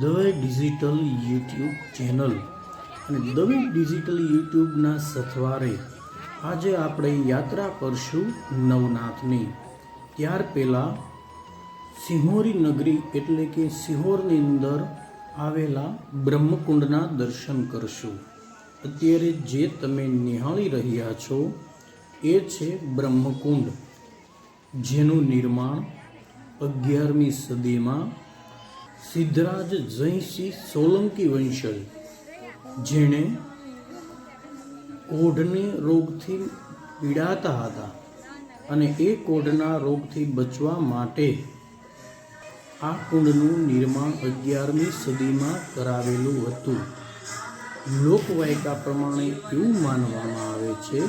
Dave digital YouTube channel. અને Dave digital યુટ્યુબના સથવારે આજે આપણે યાત્રા કરશું નવનાથની. ત્યાર પહેલાં સિંહોરી નગરી એટલે કે સિંહોરની અંદર આવેલા બ્રહ્મકુંડના દર્શન કરશું. અત્યારે જે તમે નિહાળી રહ્યા છો એ છે બ્રહ્મકુંડ, જેનું નિર્માણ અગિયારમી સદીમાં સિદ્ધરાજ જયસિંહ સોલંકી વંશજ, જેણે કોઢને રોગથી પીડાતા હતા અને એ કોઢના રોગથી બચવા માટે આ કુંડનું નિર્માણ અગિયારમી સદીમાં કરાવેલું હતું. લોકવાયકા પ્રમાણે એવું માનવામાં આવે છે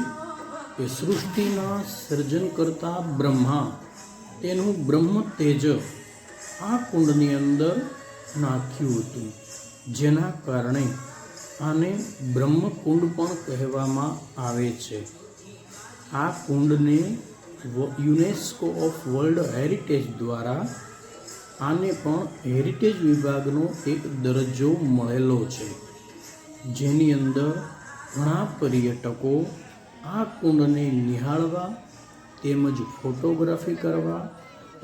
કે સૃષ્ટિના સર્જન કરતા બ્રહ્મા તેનું બ્રહ્મ તેજ આ કુંડની અંદર નાખ્યું હતું. જેના કારણે આને બ્રહ્મકુંડ પણ કહેવામાં આવે છે. આ કુંડને યુનેસ્કો ઓફ વર્લ્ડ હેરિટેજ દ્વારા આને પણ હેરિટેજ વિભાગનો એક દરજ્જો મળેલો છે. જેની અંદર ઘણા પર્યટકો આ કુંડને નિહાળવા તેમજ ફોટોગ્રાફી કરવા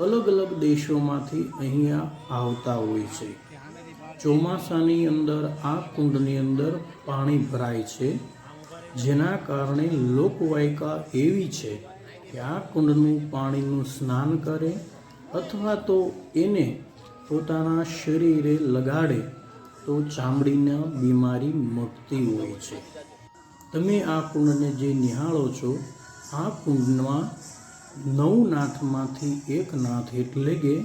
અલગ અલગ દેશોમાંથી અહીંયા આવતા હોય છે. ચોમાસાની અંદર આ કુંડની અંદર પાણી ભરાય છે. જેના કારણે લોકવાયકા એવી છે કે આ કુંડનું પાણીનું સ્નાન કરે અથવા તો એને પોતાના શરીરે લગાડે તો ચામડીના બીમારી મટતી હોય છે. તમે આ કુંડને જે નિહાળો છો, આ કુંડમાં નવ નાથમાંથી એક નાથ એટલે કે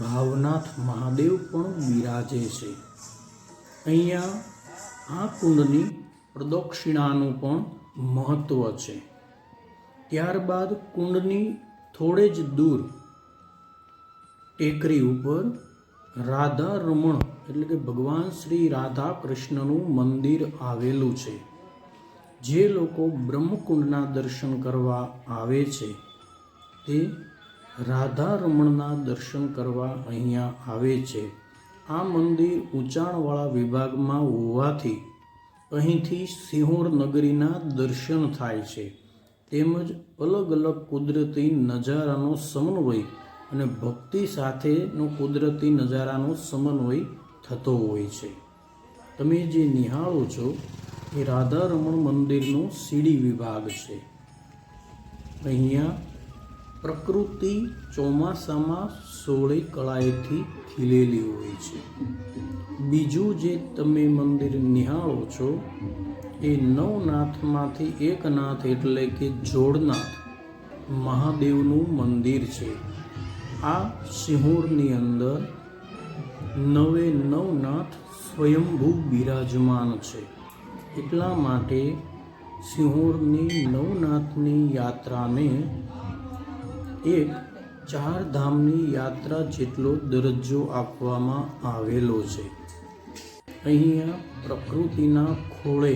ભાવનાથ મહાદેવ પણ બિરાજે છે. અહીંયા આ કુંડની પ્રદક્ષિણાનું પણ મહત્ત્વ છે. ત્યારબાદ કુંડની થોડે જ દૂર ટેકરી ઉપર રાધા રમણ એટલે કે ભગવાન શ્રી રાધા કૃષ્ણનું મંદિર આવેલું છે. જે લોકો બ્રહ્મકુંડના દર્શન કરવા આવે છે. તે રાધા રમણના દર્શન કરવા અહીંયા આવે છે. આ મંદિર ઊંચાણવાળા વિભાગમાં હોવાથી અહીંથી સિંહોર નગરીના દર્શન થાય છે. તેમજ અલગ અલગ કુદરતી નજારાનો સમન્વય અને ભક્તિ સાથેનો કુદરતી નજારાનો સમન્વય થતો હોય છે. તમે જે નિહાળો છો એ રાધા રમણ મંદિરનો સીડી વિભાગ છે. અહીંયા પ્રકૃતિ ચોમાસામાં સોળે કળાએથી ખીલેલી હોય છે. બીજું જે તમે મંદિર નિહાળો છો, એ નવનાથમાંથી એક નાથ એટલે કે જોડનાથ મહાદેવનું મંદિર છે. આ સિંહોરની અંદર નવે નવનાથ સ્વયંભૂ બિરાજમાન છે. એટલા માટે સિંહોરની નવનાથની યાત્રાને એક ચાર ધામની યાત્રા જેટલો દરજ્જો આપવામાં આવેલો છે. અહીંયા પ્રકૃતિના ખોળે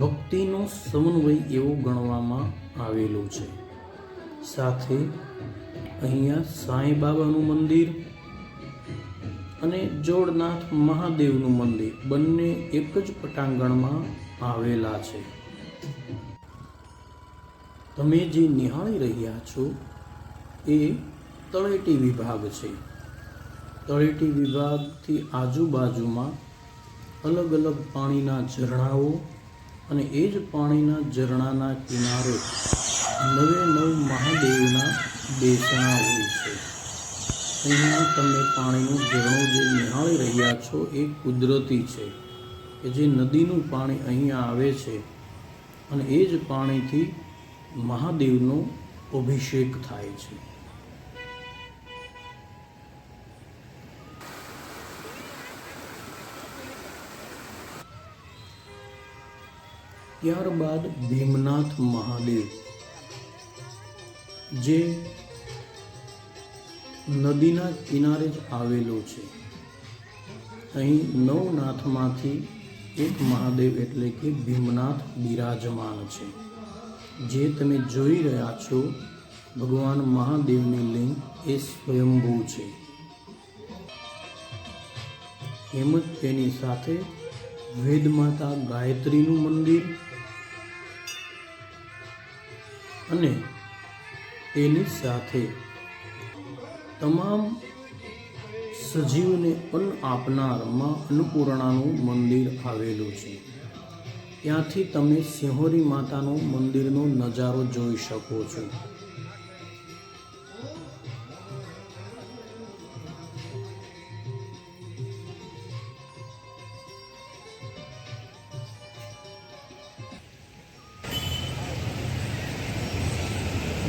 ભક્તિનો સમન્વય એવો ગણવામાં આવેલો છે. સાથે અહીંયા સાંઈ બાબાનું મંદિર અને જોડનાથ મહાદેવનું મંદિર બંને એક જ પટાંગણમાં આવેલા છે. તમે જે નિહાળી રહ્યા છો એ તળેટી વિભાગ છે. તળેટી વિભાગથી આજુબાજુમાં અલગ અલગ પાણીના ઝરણાઓ અને એ જ પાણીના ઝરણાના કિનારે નવે નવ મહાદેવના બેસણા હોય છે. અહીંયા તમે પાણીનું ઝરણું જે નિહાળી રહ્યા છો એ કુદરતી છે કે જે નદીનું પાણી અહીંયા આવે છે અને એ જ પાણીથી મહાદેવનો અભિષેક થાય છે. ત્યારબાદ ભીમનાથ મહાદેવ, જે નદીના કિનારે જ આવેલો છે. અહીં નવનાથમાંથી એક મહાદેવ એટલે કે ભીમનાથ બિરાજમાન છે. જે તમે જોઈ રહ્યા છો, ભગવાન મહાદેવની લિંગ એ સ્વયંભૂ છે. એમ જ તેની સાથે વેદમાતા ગાયત્રીનું મંદિર અને તેની સાથે તમામ સજીવને અન્ન આપનારમાં અન્નપૂર્ણાનું મંદિર આવેલું છે. ત્યાંથી તમે સિંહોરી માતાનું મંદિરનો નજારો જોઈ શકો છો.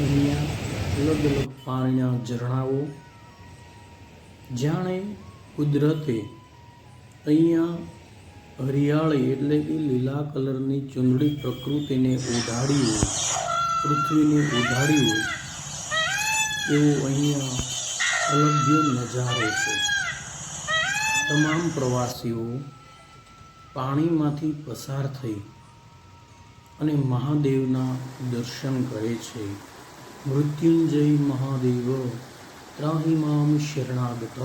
અહીંયા અલગ અલગ પાણીના ઝરણાઓ. જાણે કુદરતે અહીંયા હરિયાળી એટલે કે લીલા કલરની ચૂંદડી પ્રકૃતિને ઉઢાડી હોય, પૃથ્વીને ઉઢાડી હોય એવો અહીંયા અલભ્ય નજારો છે. તમામ પ્રવાસીઓ પાણીમાંથી પસાર થઈ અને મહાદેવના દર્શન કરે છે. મૃત્યુંજય મહાદેવ, ત્રાહિમામ શરણાગત,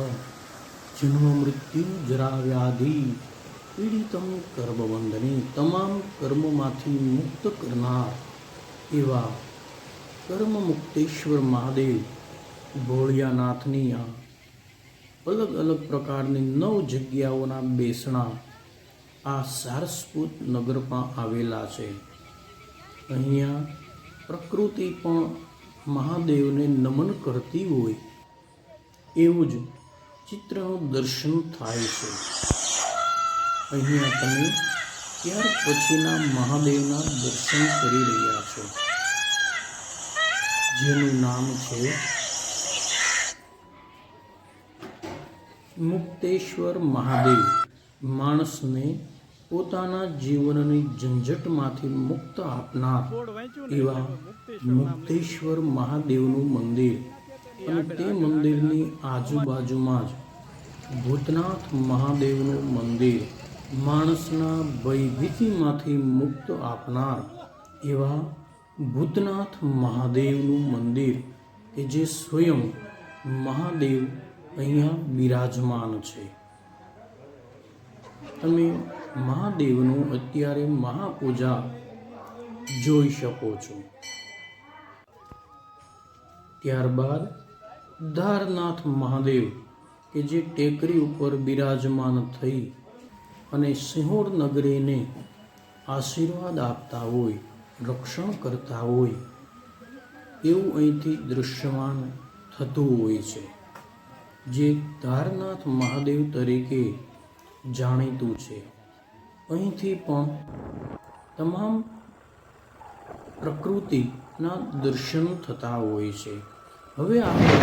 જન્મ મૃત્યુ જરા વ્યાધિ પીડિતમ કર્મબંધની તમામ કર્મમાંથી મુક્ત કરનાર એવા કર્મ મુક્તેશ્વર મહાદેવ ભોળિયાનાથની આ અલગ અલગ પ્રકારની નવ જગ્યાઓના બેસણા આ સારસ્વત નગરમાં આવેલા છે. અહીંયા પ્રકૃતિ પણ મહાદેવને નમન કરતી હોય એવું જ ચિત્રનું દર્શન થાય છે. અહીંયા તમે ત્યાર પછીના મહાદેવના દર્શન કરી રહ્યા છો. જેનું નામ છે મુક્તેશ્વર મહાદેવ. માણસને પોતાના જીવનની ઝંઝટમાંથી મુક્ત આપનાર એવા મુક્તેશ્વર મહાદેવનું મંદિર. અને તે મંદિરની આજુબાજુમાં જ ભૂતનાથ મહાદેવનું મંદિર. માણસના ભયભીતિમાંથી મુક્ત આપનાર એવા ભૂતનાથ મહાદેવનું મંદિર કે જે સ્વયં મહાદેવ અહીંયા બિરાજમાન છે. તમે મહાદેવનું અત્યારે મહાપૂજા જોઈ શકો છો. ત્યારબાદ ધારનાથ મહાદેવ કે જે ટેકરી ઉપર બિરાજમાન થઈ અને સિંહોર નગરીને આશીર્વાદ આપતા હોય, રક્ષણ કરતા હોય, એવું અહીંથી દૃશ્યમાન થતું હોય છે, જે ધારનાથ મહાદેવ તરીકે જાણીતું છે. અહીંથી પણ તમામ પ્રકૃતિના દર્શન થતા હોય છે. હવે આપણે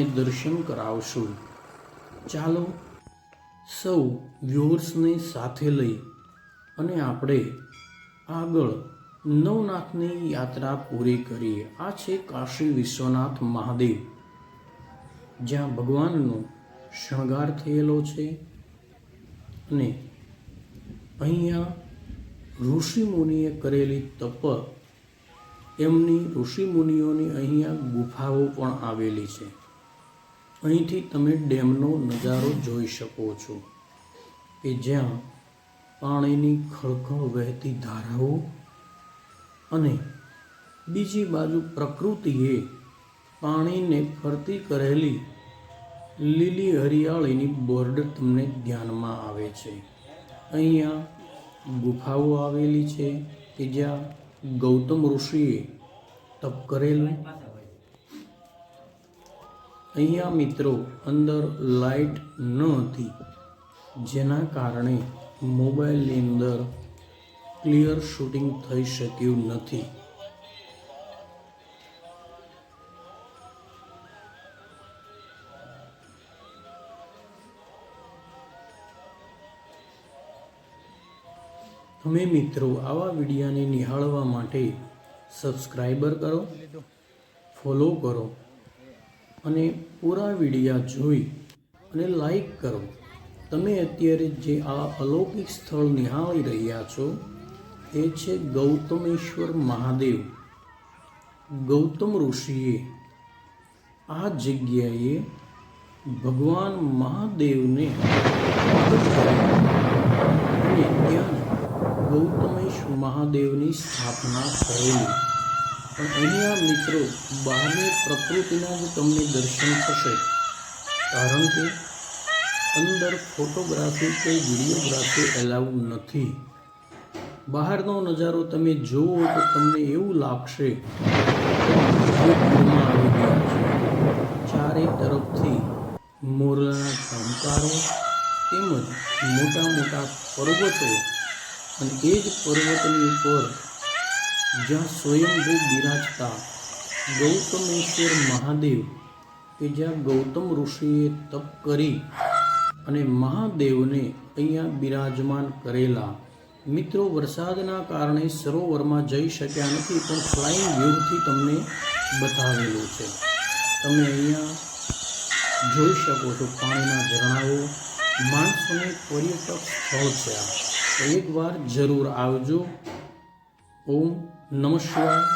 તમને દર્શન કરાવશું. ચાલો સૌ વ્યુઅર્સને સાથે લઈ અને આપણે આગળ નવનાથની યાત્રા પૂરી કરીએ. આ છે કાશી વિશ્વનાથ મહાદેવ, જ્યાં ભગવાનનો શણગાર થયેલો છે અને અહીંયા ઋષિ મુનિએ કરેલી તપ, એમની ઋષિ મુનિઓની અહીંયા ગુફાઓ પણ આવેલી છે. અહીંથી તમે ડેમનો નજારો જોઈ શકો છો કે જ્યાં પાણીની ખળખળ વહેતી ધારાઓ અને બીજી બાજુ પ્રકૃતિએ પાણીને ફરતી કરેલી લીલી હરિયાળીની બોર્ડર તમને ધ્યાનમાં આવે છે. અહીંયા ગુફાઓ આવેલી છે કે જ્યાં ગૌતમ ઋષિએ તપ કરેલું અહીંયા મિત્રો અંદર લાઈટ ન હતી, જેના કારણે મોબાઈલની અંદર ક્લિયર શૂટિંગ થઈ શક્યું નથી. તમે મિત્રો આવા વિડીયાને નિહાળવા માટે સબસ્ક્રાઈબર કરો, ફોલો કરો અને પૂરા વિડીયા જોઈ અને લાઈક કરો. તમે અત્યારે જે આ અલૌકિક સ્થળ નિહાળી રહ્યા છો, એ છે ગૌતમેશ્વર મહાદેવ. ગૌતમ ઋષિએ આ જગ્યાએ ભગવાન મહાદેવને અને ત્યાં ગૌતમેશ્વર મહાદેવની સ્થાપના કરેલી પણ અહીંયા મિત્રો બહારની પ્રકૃતિના જ તમને દર્શન થશે. કારણ કે અંદર ફોટોગ્રાફી કે વિડીયોગ્રાફી એલાઉ નથી. બહારનો નજારો તમે જુઓ તો તમને એવું લાગશે ચારે તરફથી મોરલાના ધમકારો તેમજ મોટા મોટા પર્વતો અને એ જ પર્વતની ઉપર જ્યાં સ્વયંભૂ બિરાજતા ગૌતમેશ્વર મહાદેવ કે જ્યાં ગૌતમ ઋષિએ તપ કરી અને મહાદેવને અહીંયા બિરાજમાન કરેલા. મિત્રો, વરસાદના કારણે સરોવરમાં જઈ શક્યા નથી, પણ ફ્લાઇંગ વ્યૂથી તમને બતાવેલું છે. તમે અહીંયા જોઈ શકો છો, પાણીના ઝરણાઓ. માણસોને પર્યટક સ્થળ છે આ. એકવાર જરૂર આવજો. ou não chua.